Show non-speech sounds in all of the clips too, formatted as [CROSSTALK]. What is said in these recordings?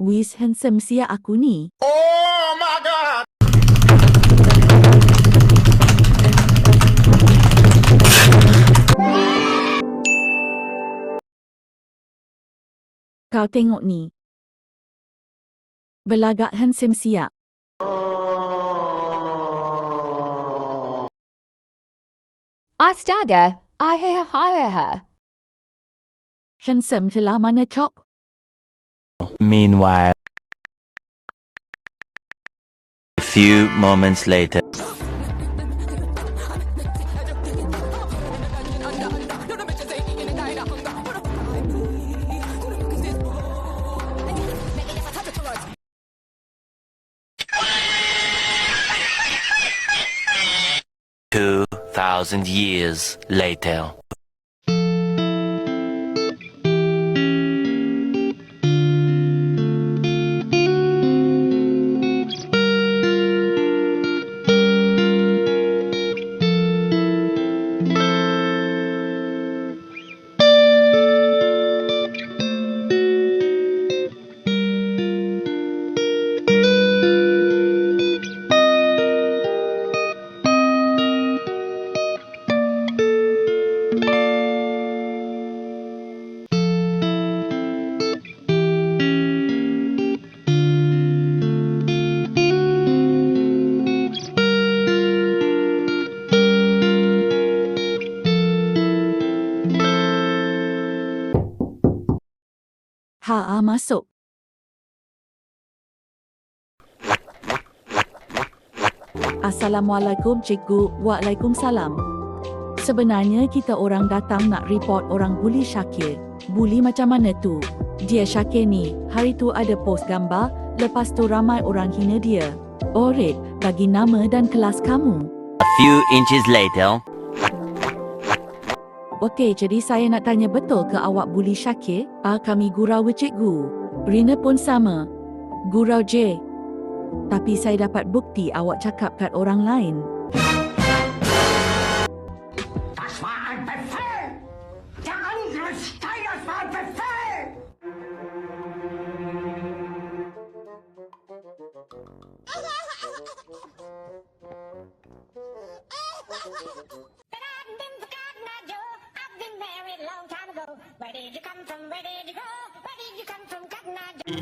Wis handsome sia aku ni. Oh my god! Kau tengok ni. Belagak handsome sia. Astaga, I hear hire her. Handsome telah mana cok? Meanwhile, a few moments later. Two thousand years later. Ha ah masuk. Assalamualaikum cikgu. Waalaikumsalam. Sebenarnya kita orang datang nak report orang bully Syakir. Bully macam mana tu? Dia Syakir ni, hari tu ada post gambar, lepas tu ramai orang hina dia. Oh Red, bagi nama dan kelas kamu. A few inches later. Okey, jadi saya nak tanya betul ke awak bully Syakir? Ah, kami gurau cikgu. Rina pun sama. Gurau je. Tapi saya dapat bukti awak cakap kat orang lain. Ago. Where did you come from? Where did you go? Where did you come from, Cotton Eye Joe?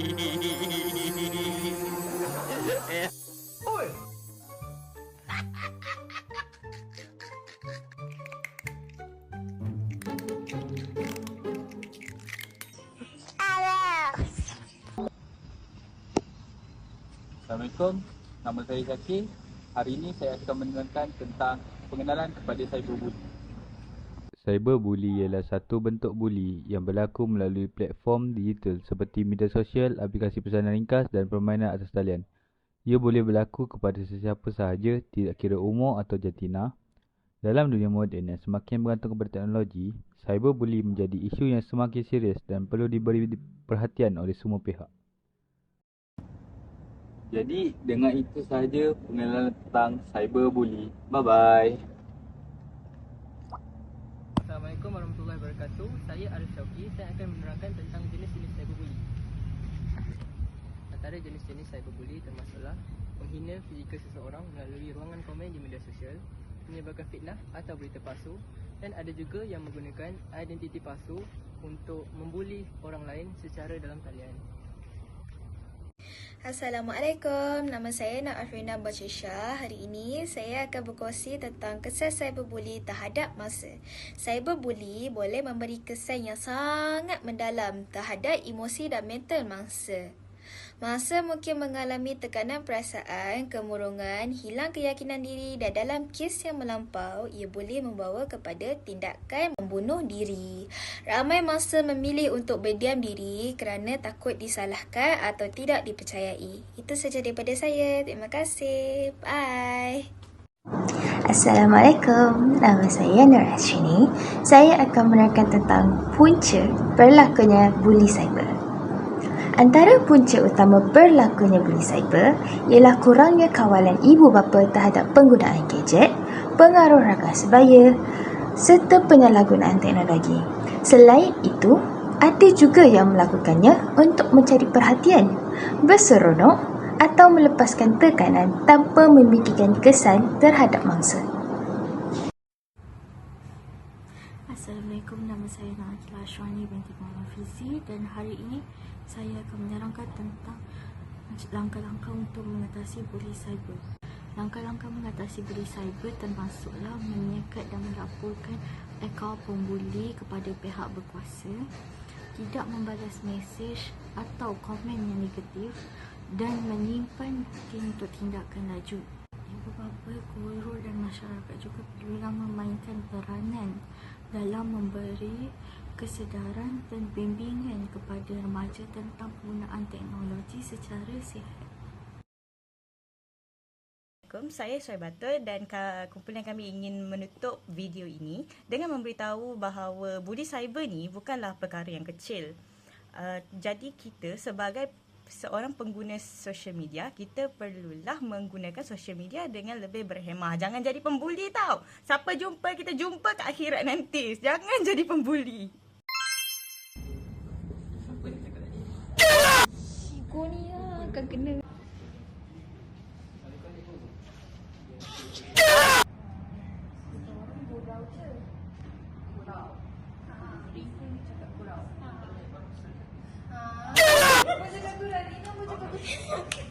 Assalamualaikum, nama saya Zakir. Hari ini saya akan menerangkan tentang pengenalan kepada cyberbully. Cyberbully ialah satu bentuk buli yang berlaku melalui platform digital seperti media sosial, aplikasi pesanan ringkas dan permainan atas talian. Ia boleh berlaku kepada sesiapa sahaja, tidak kira umur atau jantina. Dalam dunia moden yang semakin bergantung kepada teknologi, cyberbully menjadi isu yang semakin serius dan perlu diberi perhatian oleh semua pihak. Jadi dengan itu sahaja pengenalan tentang cyberbully. Bye bye. Assalamualaikum warahmatullahi wabarakatuh. Saya Arif Syauki. Saya akan menerangkan tentang jenis-jenis cyberbully. Antara jenis-jenis cyberbully termasuklah menghina fizikal seseorang melalui ruangan komen di media sosial, menyebarkan fitnah atau berita palsu dan ada juga yang menggunakan identiti palsu untuk membuli orang lain secara dalam talian. Assalamualaikum, nama saya Nak Afrina Bacisha. Hari ini saya akan berkongsi tentang kesan cyberbully terhadap masa. Cyberbully boleh memberi kesan yang sangat mendalam terhadap emosi dan mental mangsa. Mangsa mungkin mengalami tekanan perasaan, kemurungan, hilang keyakinan diri dan dalam kes yang melampau, ia boleh membawa kepada tindakan membunuh diri. Ramai mangsa memilih untuk berdiam diri kerana takut disalahkan atau tidak dipercayai. Itu saja daripada saya. Terima kasih. Bye. Assalamualaikum, nama saya Nur Ashini. Saya akan menerangkan tentang punca berlakunya bully cyber. Antara punca utama berlakunya bully cyber ialah kurangnya kawalan ibu bapa terhadap penggunaan gadget, pengaruh rakan sebaya serta penyalahgunaan teknologi. Selain itu, ada juga yang melakukannya untuk mencari perhatian berseronok atau melepaskan tekanan tanpa memikirkan kesan terhadap mangsa. Assalamualaikum, nama saya Nakila Ashwani binti Muhammad Fizi dan hari ini saya akan menerangkan tentang langkah-langkah untuk mengatasi buli cyber. Langkah-langkah mengatasi buli cyber termasuklah menyekat dan melaporkan akaun pembuli kepada pihak berkuasa, tidak membalas mesej atau komen yang negatif dan menyimpan bukti untuk tindakan lanjut. Ibu bapa, guru dan masyarakat juga perlulah memainkan peranan dalam memberi kesedaran dan bimbingan kepada remaja tentang penggunaan teknologi secara sihat. Assalamualaikum, saya Soy Batul dan kumpulan kami ingin menutup video ini dengan memberitahu bahawa budi cyber ni bukanlah perkara yang kecil. Uh, jadi kita sebagai seorang pengguna social media, kita perlulah menggunakan social media dengan lebih berhemah. Jangan jadi pembuli tau. Siapa jumpa, kita jumpa kat akhirat nanti. Jangan jadi pembuli. Kau ni lah akan kena. Ha. Apa cakap kurang? Ni nama cakap kurang. Okay. [LAUGHS]